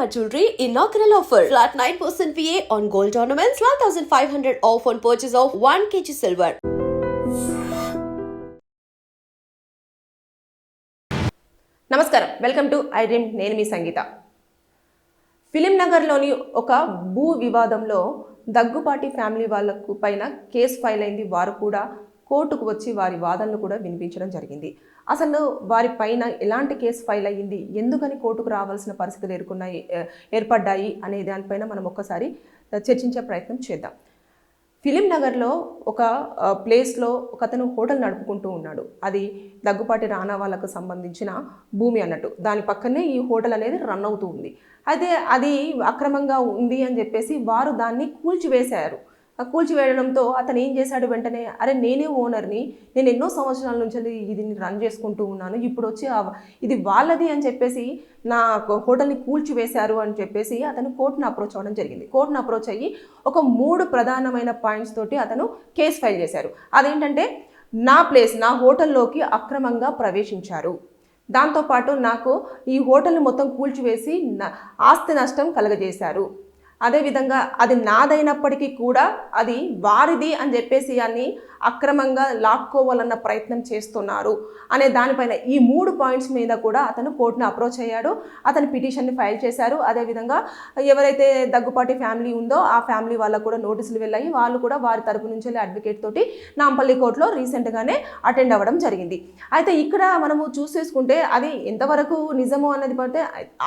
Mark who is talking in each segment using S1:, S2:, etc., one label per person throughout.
S1: Shalimar Jewelry inaugural offer. Flat 9% VA on gold ornaments, 12,500 off on purchase of 1 kg silver.
S2: నమస్కారం welcome to I dream నేను మీ సంగీత film నగర్లోని ఒక భూ వివాదంలో దగ్గుపాటి ఫ్యామిలీ వాళ్ళకు పైన కేసు ఫైల్ అయింది వారు కూడా కోర్టుకు వచ్చి వారి వాదనలు కూడా వినిపించడం జరిగింది. అసలు వారి పైన ఎలాంటి కేసు ఫైల్ అయ్యింది? ఎందుకని కోర్టుకు రావాల్సిన పరిస్థితులు ఎదుర్కొన్నాయి ఏ- ఏర్పడ్డాయి అనే దానిపైన మనం ఒక్కసారి చర్చించే ప్రయత్నం చేద్దాం. ఫిలిం నగర్లో ఒక ప్లేస్లో ఒక అతను హోటల్ నడుపుకుంటూ ఉన్నాడు. అది దగ్గుపాటి రానా వాళ్ళకు సంబంధించిన భూమి అన్నట్టు. దాని పక్కనే ఈ హోటల్ అనేది రన్ అవుతూ ఉంది. అయితే అది అక్రమంగా ఉంది అని చెప్పేసి వారు దాన్ని కూల్చివేశారు. కూల్చివేయడంతో అతను ఏం చేశాడు వెంటనే అరే నేనే ఓనర్ని నేను ఎన్నో సంవత్సరాల నుంచి దీన్ని ఇది రన్ చేసుకుంటూ ఉన్నాను ఇప్పుడు వచ్చి ఇది వాళ్ళది అని చెప్పేసి నా హోటల్ని కూల్చివేశారు అని చెప్పేసి అతను కోర్టును అప్రోచ్ అవ్వడం జరిగింది. కోర్టును అప్రోచ్ అయ్యి ఒక మూడు ప్రధానమైన పాయింట్స్ తోటి అతను కేసు ఫైల్ చేశారు. అదేంటంటే నా ప్లేస్ నా హోటల్లోకి అక్రమంగా ప్రవేశించారు. దాంతోపాటు నాకు ఈ హోటల్ని మొత్తం కూల్చివేసి ఆస్తి నష్టం కలగజేశారు. అదేవిధంగా అది నాదైనప్పటికీ కూడా అది వారిది అని చెప్పేసి అన్ని అక్రమంగా లాక్కోవాలన్న ప్రయత్నం చేస్తున్నారు అనే దానిపైన ఈ మూడు పాయింట్స్ మీద కూడా అతను కోర్టును అప్రోచ్ అయ్యాడు. అతను పిటిషన్ని ఫైల్ చేశారు. అదేవిధంగా ఎవరైతే దగ్గుపాటి ఫ్యామిలీ ఉందో ఆ ఫ్యామిలీ వాళ్ళకు కూడా నోటీసులు వెళ్ళాయి. వాళ్ళు కూడా వారి తరపు నుంచి వెళ్ళి అడ్వకేట్ తోటి నాంపల్లి కోర్టులో రీసెంట్గానే అటెండ్ అవ్వడం జరిగింది. అయితే ఇక్కడ మనము చూసేసుకుంటే అది ఎంతవరకు నిజము అన్నది పడితే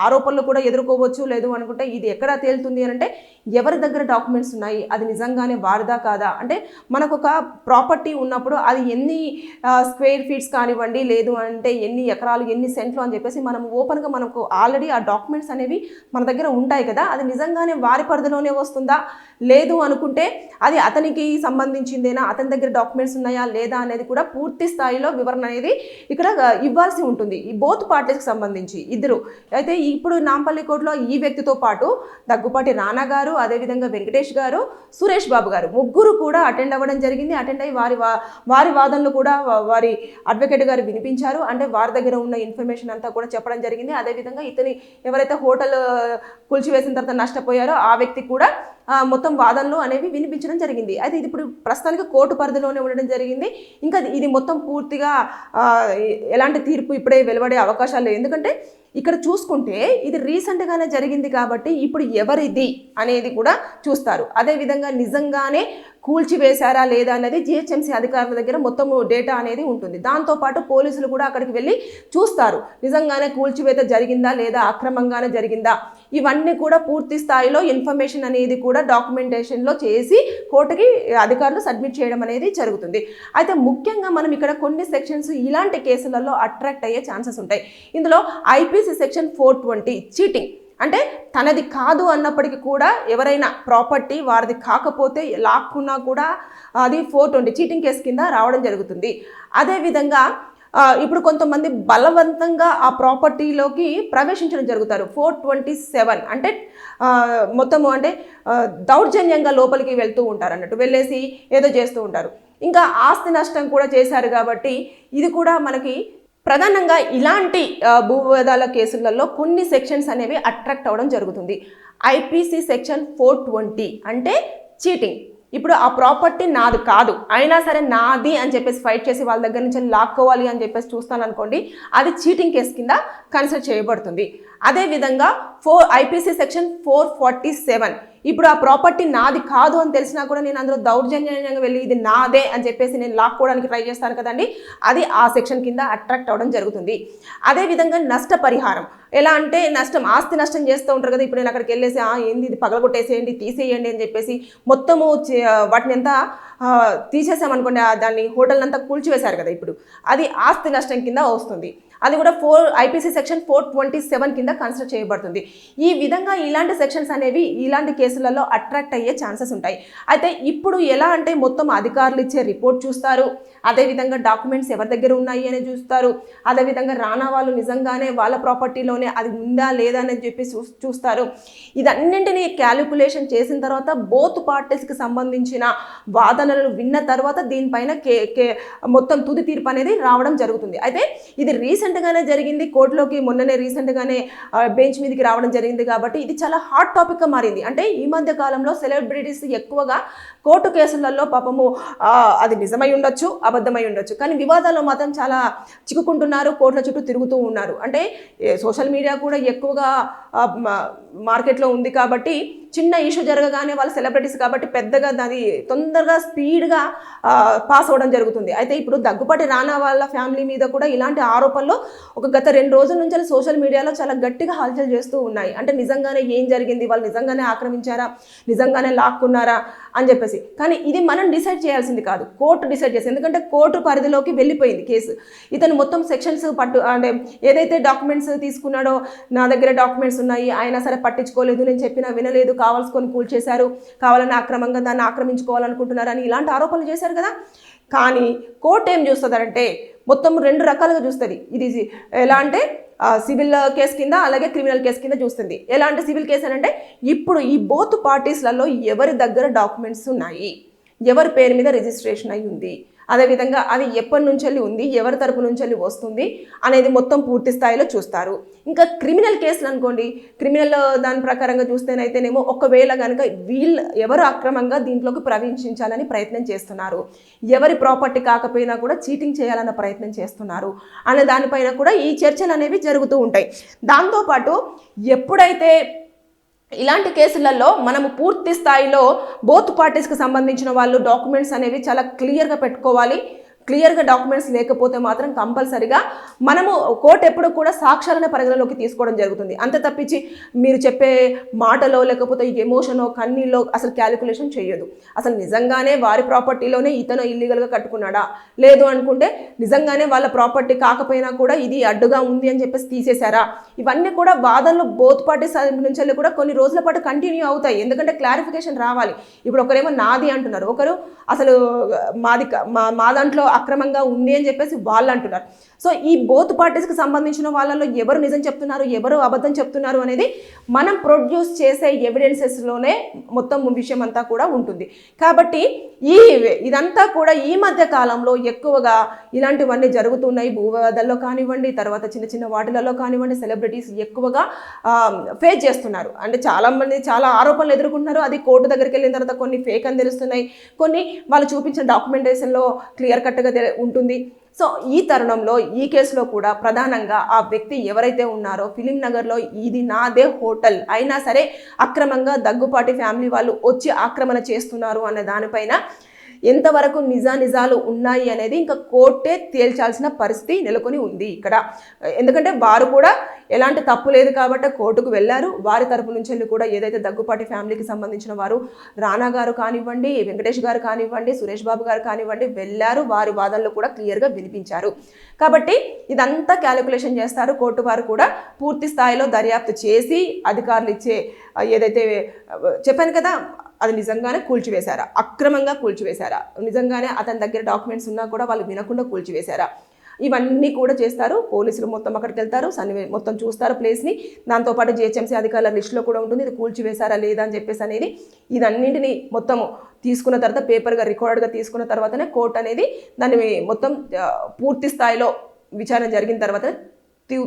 S2: ఆరోపణలు కూడా ఎదుర్కోవచ్చు లేదు అనుకుంటే ఇది ఎక్కడ తేలుతుంది అని అంటే ఎవరి దగ్గర డాక్యుమెంట్స్ ఉన్నాయి అది నిజంగానే వారిదా కాదా? అంటే మనకు ఒక ప్రాపర్టీ ఉన్నప్పుడు అది ఎన్ని స్క్వేర్ ఫీట్స్ కానివ్వండి లేదు అంటే ఎన్ని ఎకరాలు ఎన్ని సెంట్లు అని చెప్పేసి మనం ఓపెన్గా మనకు ఆల్రెడీ ఆ డాక్యుమెంట్స్ అనేవి మన దగ్గర ఉంటాయి కదా? అది నిజంగానే వారి పరిధిలోనే వస్తుందా? లేదు అనుకుంటే అది అతనికి సంబంధించిందేనా? అతని దగ్గర డాక్యుమెంట్స్ ఉన్నాయా? లేదా అనేది కూడా పూర్తి స్థాయిలో వివరణ అనేది ఇక్కడ ఇవ్వాల్సి ఉంటుంది. ఈ బోత్ పార్టీస్కి సంబంధించి ఇద్దరు. అయితే ఇప్పుడు నాంపల్లి కోర్టులో ఈ వ్యక్తితో పాటు దగ్గుపాటి రానా గారు అదేవిధంగా వెంకటేష్ గారు సురేష్ బాబు గారు ముగ్గురు కూడా అటెండ్ అవ్వడం జరిగింది. అటెండ్ అయ్యి వారి వా- వారి వాదనలు కూడా వారి అడ్వకేట్ గారు వినిపించారు. అంటే వారి దగ్గర ఉన్న ఇన్ఫర్మేషన్ అంతా కూడా చెప్పడం జరిగింది. అదేవిధంగా ఇతని ఎవరైతే హోటల్ కూల్చివేసిన తర్వాత నష్టపోయారో ఆ వ్యక్తి కూడా మొత్తం వాదనలు అనేవి వినిపించడం జరిగింది. అయితే ఇది ఇప్పుడు ప్రస్తుతానికి కోర్టు పరిధిలోనే ఉండడం జరిగింది. ఇంకా ఇది మొత్తం పూర్తిగా ఎలాంటి తీర్పు ఇప్పుడే వెలువడే అవకాశాలు లేవు. ఎందుకంటే ఇక్కడ చూసుకుంటే ఇది రీసెంట్గానే జరిగింది కాబట్టి ఇప్పుడు ఎవరిది అనేది కూడా చూస్తారు. అదేవిధంగా నిజంగానే కూల్చివేశారా లేదా అనేది జిహెచ్ఎంసీ అధికారుల దగ్గర మొత్తం డేటా అనేది ఉంటుంది. దాంతోపాటు పోలీసులు కూడా అక్కడికి వెళ్ళి చూస్తారు. నిజంగానే కూల్చివేత జరిగిందా లేదా అక్రమంగానే జరిగిందా ఇవన్నీ కూడా పూర్తి స్థాయిలో ఇన్ఫర్మేషన్ అనేది కూడా డాక్యుమెంటేషన్లో చేసి కోర్టుకి అధికారులు సబ్మిట్ చేయడం అనేది జరుగుతుంది. అయితే ముఖ్యంగా మనం ఇక్కడ కొన్ని సెక్షన్స్ ఇలాంటి కేసులలో అట్రాక్ట్ అయ్యే ఛాన్సెస్ ఉంటాయి. ఇందులో IPC section four twenty cheating అంటే తనది కాదు అన్నప్పటికీ కూడా ఎవరైనా ప్రాపర్టీ వారిది కాకపోతే లాక్కున్నా కూడా అది ఫోర్ ట్వంటీ చీటింగ్ కేసు కింద రావడం జరుగుతుంది. అదేవిధంగా ఇప్పుడు కొంతమంది బలవంతంగా ఆ ప్రాపర్టీలోకి ప్రవేశించడం జరుగుతారు. ఫోర్ ట్వంటీ సెవెన్ అంటే మొత్తము అంటే దౌర్జన్యంగా లోపలికి వెళ్తూ ఉంటారు అన్నట్టు. వెళ్ళేసి ఏదో చేస్తూ ఉంటారు. ఇంకా ఆస్తి నష్టం కూడా చేశారు కాబట్టి ఇది కూడా మనకి ప్రధానంగా ఇలాంటి భూవివాదాల కేసులలో కొన్ని సెక్షన్స్ అనేవి అట్రాక్ట్ అవ్వడం జరుగుతుంది. ఐపీసీ సెక్షన్ ఫోర్ ట్వంటీ అంటే చీటింగ్. ఇప్పుడు ఆ ప్రాపర్టీ నాది కాదు. అయినా సరే నాది అని చెప్పేసి ఫైట్ చేసి వాళ్ళ దగ్గర నుంచి లాక్కోవాలి అని చెప్పేసి చూస్తాను అనుకోండి అది చీటింగ్ కేసు కింద కన్సిడర్ చేయబడుతుంది. అదేవిధంగా four IPC section four forty seven ఇప్పుడు ఆ ప్రాపర్టీ నాది కాదు అని తెలిసినా కూడా నేను అందులో దౌర్జన్యంగా వెళ్ళి ఇది నాదే అని చెప్పేసి నేను లాక్కోవడానికి ట్రై చేస్తాను కదండి అది ఆ సెక్షన్ కింద అట్రాక్ట్ అవ్వడం జరుగుతుంది. అదేవిధంగా నష్టపరిహారం. ఎలా అంటే నష్టం ఆస్తి నష్టం చేస్తూ ఉంటారు కదా ఇప్పుడు నేను అక్కడికి వెళ్ళేసి ఏంది ఇది పగలగొట్టేసేయండి తీసేయండి అని చెప్పేసి మొత్తము చే- వాటిని ఎంత తీసేసామనుకోండి ఆ దాన్ని హోటల్ అంతా కూల్చివేశారు కదా ఇప్పుడు అది ఆస్తి నష్టం కింద వస్తుంది. అది కూడా four IPC section four twenty seven కింద కన్సిడర్ చేయబడుతుంది. ఈ విధంగా ఇలాంటి సెక్షన్స్ అనేవి ఇలాంటి కేసులలో అట్రాక్ట్ అయ్యే ఛాన్సెస్ ఉంటాయి. అయితే ఇప్పుడు ఎలా అంటే మొత్తం అధికారులు ఇచ్చే రిపోర్ట్ చూస్తారు. అదేవిధంగా డాక్యుమెంట్స్ ఎవరి దగ్గర ఉన్నాయి అని చూస్తారు. అదేవిధంగా రానా వాళ్ళు నిజంగానే వాళ్ళ ప్రాపర్టీలోనే అది ఉందా లేదా అని చెప్పి చూ చూస్తారు. ఇదన్నింటినీ క్యాలిక్యులేషన్ చేసిన తర్వాత బోత్ పార్టీస్కి సంబంధించిన వాదనలను విన్న తర్వాత దీనిపైన కే కే మొత్తం తుది తీర్పు అనేది రావడం జరుగుతుంది. అయితే ఇది రీసెంట్గానే జరిగింది. కోర్టులోకి మొన్ననే రీసెంట్గానే బెంచ్ మీదకి రావడం జరిగింది కాబట్టి ఇది చాలా హాట్ టాపిక్గా మారింది. అంటే ఈ మధ్య కాలంలో సెలబ్రిటీస్ ఎక్కువగా కోర్టు కేసులలో పాపము అది నిజమై ఉండొచ్చు. అబద్ధమై ఉండొచ్చు. కానీ వివాదాల్లో మాత్రం చాలా చిక్కుకుంటున్నారు కోర్టుల చుట్టూ తిరుగుతూ ఉన్నారు. అంటే సోషల్ మీడియా కూడా ఎక్కువగా మా- మార్కెట్లో ఉంది కాబట్టి చిన్న ఇష్యూ జరగగానే వాళ్ళు సెలబ్రిటీస్ కాబట్టి పెద్దగా దాని తొందరగా స్పీడ్గా పాస్ అవ్వడం జరుగుతుంది. అయితే ఇప్పుడు దగ్గుపాటి రానా వాళ్ళ ఫ్యామిలీ మీద కూడా ఇలాంటి ఆరోపణలు ఒక గత రెండు రోజుల నుంచి సోషల్ మీడియాలో చాలా గట్టిగా హల్చల్ చేస్తూ ఉన్నాయి. అంటే నిజంగానే ఏం జరిగింది? వాళ్ళు నిజంగానే ఆక్రమించారా? నిజంగానే లాక్కున్నారా? అని చెప్పేసి. కానీ ఇది మనం డిసైడ్ చేయాల్సింది కాదు. కోర్టు డిసైడ్ చేసింది. ఎందుకంటే కోర్టు పరిధిలోకి వెళ్ళిపోయింది కేసు. ఇతను మొత్తం సెక్షన్స్ పట్టు అంటే ఏదైతే డాక్యుమెంట్స్ తీసుకున్నాడో నా దగ్గర డాక్యుమెంట్స్ ఉన్నాయి. ఆయన సరే పట్టించుకోలేదు. నేను చెప్పినా వినలేదు. కావాల్సుకొని కూల్చేశారు. కావాలని అక్రమంగా దాన్ని ఆక్రమించుకోవాలనుకుంటున్నారు అని ఇలాంటి ఆరోపణలు చేశారు కదా. కానీ కోర్టు ఏం చూస్తుందంటే మొత్తం రెండు రకాలుగా చూస్తుంది. ఇది ఎలా అంటే సివిల్ కేసు కింద అలాగే క్రిమినల్ కేసు కింద చూస్తుంది. ఎలా అంటే సివిల్ కేసు అని అంటే ఇప్పుడు ఈ బోత్ పార్టీస్లలో ఎవరి దగ్గర డాక్యుమెంట్స్ ఉన్నాయి? ఎవరి పేరు మీద రిజిస్ట్రేషన్ అయ్యి ఉంది అదేవిధంగా అది ఎప్పటి నుంచి ఉంది ఎవరి తరపు నుంచి వెళ్ళి వస్తుంది అనేది మొత్తం పూర్తి స్థాయిలో చూస్తారు. ఇంకా క్రిమినల్ కేసులు అనుకోండి క్రిమినల్ దాని ప్రకారంగా చూస్తేనైతేనేమో ఒకవేళ కనుక వీళ్ళు ఎవరు అక్రమంగా దీంట్లోకి ప్రవేశించాలని ప్రయత్నం చేస్తున్నారు. ఎవరి ప్రాపర్టీ కాకపోయినా కూడా చీటింగ్ చేయాలన్న ప్రయత్నం చేస్తున్నారు అనే దానిపైన కూడా ఈ చర్చలు అనేవి జరుగుతూ ఉంటాయి. దాంతోపాటు ఎప్పుడైతే ఇలాంటి కేసులలో మనము పూర్తి స్థాయిలో బోత్ పార్టీస్కి సంబంధించిన వాళ్ళు డాక్యుమెంట్స్ అనేవి చాలా క్లియర్గా పెట్టుకోవాలి. క్లియర్గా డాక్యుమెంట్స్ లేకపోతే మాత్రం కంపల్సరిగా మనము కోర్టు ఎప్పుడు కూడా సాక్ష్యాలను పరిగణలోకి తీసుకోవడం జరుగుతుంది. అంత తప్పించి మీరు చెప్పే మాటలో లేకపోతే ఎమోషనో కన్నీలో అసలు క్యాలిక్యులేషన్ చేయదు అసలు నిజంగానే వారి ప్రాపర్టీలోనే ఇతను ఇల్లీగల్గా కట్టుకున్నాడా? లేదు అనుకుంటే నిజంగానే వాళ్ళ ప్రాపర్టీ కాకపోయినా కూడా ఇది అడ్డుగా ఉంది అని చెప్పేసి తీసేశారా? ఇవన్నీ కూడా వాదనలు బోత్ పార్టీస్ నుంచి వెళ్ళి కూడా కొన్ని రోజుల పాటు కంటిన్యూ అవుతాయి. ఎందుకంటే క్లారిఫికేషన్ రావాలి. ఇప్పుడు ఒకరేమో నాది అంటున్నారు. ఒకరు అసలు మాది మా మా దాంట్లో అక్రమంగా ఉంది అని చెప్పేసి వాళ్ళు అంటున్నారు సో ఈ బోత్ పార్టీస్కి సంబంధించిన వాళ్ళలో ఎవరు నిజం చెప్తున్నారు ఎవరు అబద్ధం చెప్తున్నారు అనేది మనం ప్రొడ్యూస్ చేసే ఎవిడెన్సెస్లోనే మొత్తం విషయం అంతా కూడా ఉంటుంది. కాబట్టి ఈ ఇదంతా కూడా ఈ మధ్య కాలంలో ఎక్కువగా ఇలాంటివన్నీ జరుగుతున్నాయి. భూవాదాల్లో కానివ్వండి తర్వాత చిన్న చిన్న వాటిలలో కానివ్వండి సెలబ్రిటీస్ ఎక్కువగా ఫేస్ చేస్తున్నారు. అంటే చాలామంది చాలా ఆరోపణలు ఎదుర్కొంటున్నారు. అది కోర్టు దగ్గరికి వెళ్ళిన తర్వాత కొన్ని ఫేక్ అని తెలుస్తున్నాయి. కొన్ని వాళ్ళు చూపించిన డాక్యుమెంటేషన్లో క్లియర్ కట్గా ఉంటుంది. సో ఈ తరుణంలో ఈ కేసులో కూడా ప్రధానంగా ఆ వ్యక్తి ఎవరైతే ఉన్నారో ఫిలిం నగర్లో ఇది నాదే హోటల్. అయినా సరే అక్రమంగా దగ్గుపాటి ఫ్యామిలీ వాళ్ళు వచ్చి ఆక్రమణ చేస్తున్నారు అనే దానిపైన ఎంతవరకు నిజానిజాలు ఉన్నాయి అనేది ఇంకా కోర్టే తేల్చాల్సిన పరిస్థితి నెలకొని ఉంది ఇక్కడ. ఎందుకంటే వారు కూడా ఎలాంటి తప్పు లేదు కాబట్టి కోర్టుకు వెళ్ళారు. వారి తరపు నుంచి వెళ్ళి కూడా ఏదైతే దగ్గుపాటి ఫ్యామిలీకి సంబంధించిన వారు రానా గారు కానివ్వండి వెంకటేష్ గారు కానివ్వండి సురేష్ బాబు గారు కానివ్వండి వెళ్ళారు. వారి వాదనలు కూడా క్లియర్గా వినిపించారు. కాబట్టి ఇదంతా క్యాలిక్యులేషన్ చేస్తారు. కోర్టు వారు కూడా పూర్తి స్థాయిలో దర్యాప్తు చేసి అధికారులు ఇచ్చే ఏదైతే చెప్పాను కదా అది నిజంగానే కూల్చివేశారా? అక్రమంగా కూల్చివేశారా? నిజంగానే అతని దగ్గర డాక్యుమెంట్స్ ఉన్నా కూడా వాళ్ళు వినకుండా కూల్చివేశారా? ఇవన్నీ కూడా చేస్తారు. పోలీసులు మొత్తం అక్కడికి వెళ్తారు. సన్నివే మొత్తం చూస్తారు ప్లేస్ని. దాంతోపాటు జిహెచ్ఎంసీ అధికారుల లిస్టులో కూడా ఉంటుంది. ఇది కూల్చివేశారా లేదా అని చెప్పేసి అనేది ఇదన్నింటినీ మొత్తం తీసుకున్న తర్వాత పేపర్గా రికార్డ్గా తీసుకున్న తర్వాతనే కోర్టు అనేది దాన్ని మొత్తం పూర్తి స్థాయిలో విచారణ జరిగిన తర్వాత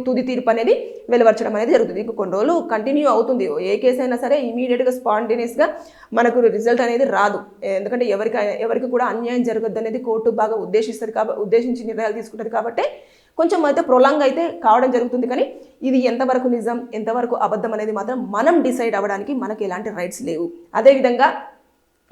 S2: తుది తీర్పు అనేది వెలువరచడం అనేది జరుగుతుంది. ఇంక కొన్ని రోజులు కంటిన్యూ అవుతుంది. ఏ కేసు అయినా సరే ఇమీడియట్గా స్పాంటేనియస్గా మనకు రిజల్ట్ అనేది రాదు. ఎందుకంటే ఎవరికి ఎవరికి కూడా అన్యాయం జరగద్దు అనేది కోర్టు బాగా ఉద్దేశిస్తుంది కాబట్టి ఉద్దేశించి నిర్ణయాలు తీసుకుంటుంది కాబట్టి కొంచెం అయితే ప్రొలాంగ్ అయితే కావడం జరుగుతుంది. కానీ ఇది ఎంతవరకు నిజం ఎంతవరకు అబద్ధం అనేది మాత్రం మనం డిసైడ్ అవ్వడానికి మనకి ఎలాంటి రైట్స్ లేవు. అదేవిధంగా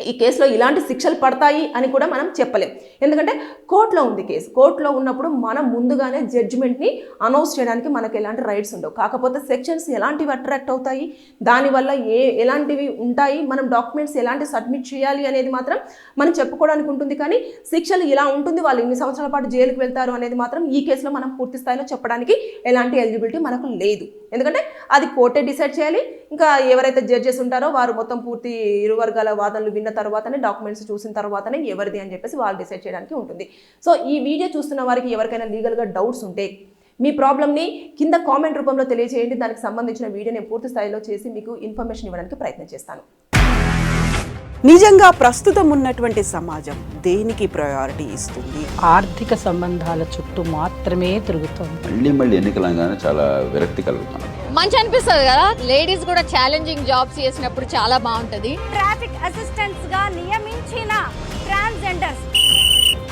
S2: ఈ కేసులో ఇలాంటి శిక్షలు పడతాయి అని కూడా మనం చెప్పలేం. ఎందుకంటే కోర్టులో ఉంది కేసు. కోర్టులో ఉన్నప్పుడు మనం ముందుగానే జడ్జిమెంట్ని అనౌన్స్ చేయడానికి మనకు ఎలాంటి రైట్స్ ఉండవు. కాకపోతే సెక్షన్స్ ఎలాంటివి అట్రాక్ట్ అవుతాయి? దానివల్ల ఏ ఎలాంటివి ఉంటాయి? మనం డాక్యుమెంట్స్ ఎలాంటి సబ్మిట్ చేయాలి అనేది మాత్రం మనం చెప్పుకోవడానికి ఉంటుంది. కానీ శిక్షలు ఇలా ఉంటుంది వాళ్ళు ఇన్ని సంవత్సరాల పాటు జైలుకు వెళ్తారు అనేది మాత్రం ఈ కేసులో మనం పూర్తి స్థాయిలో చెప్పడానికి ఎలాంటి ఎలిజిబిలిటీ మనకు లేదు. ఎందుకంటే అది కోర్టే డిసైడ్ చేయాలి. ఇంకా ఎవరైతే జడ్జెస్ ఉంటారో వారు మొత్తం పూర్తి ఇరు వర్గాల వాదనలు విన్న తర్వాతనే డాక్యుమెంట్స్ చూసిన తర్వాతనే ఎవరిది అని చెప్పేసి వాళ్ళు డిసైడ్ చేయడానికి ఉంటుంది. సో ఈ వీడియో చూస్తున్న వారికి ఎవరికైనా లీగల్గా డౌట్స్ ఉంటే మీ ప్రాబ్లమ్ని కింద కామెంట్ రూపంలో తెలియజేయండి. దానికి సంబంధించిన వీడియో నేను పూర్తి స్థాయిలో చేసి మీకు ఇన్ఫర్మేషన్ ఇవ్వడానికి ప్రయత్నం చేస్తాను.
S3: నిజంగా ప్రస్తుతం ఉన్నటువంటి సమాజం దేనికి ప్రయారిటీ ఇస్తుంది?
S4: ఆర్థిక సంబంధాల చుట్టూ మాత్రమే తిరుగుతోంది.
S5: మళ్ళీ మళ్ళీ ఎన్నికలంగానే చాలా విరక్తి కలుగుతాను
S6: మంచి అనిపిస్తుంది కదా? లేడీస్ కూడా ఛాలెంజింగ్ జాబ్స్ చేసినప్పుడు చాలా బాగుంటది.
S7: ట్రాఫిక్ అసిస్టెంట్స్గా నియమించిన ట్రాన్స్జెండర్స్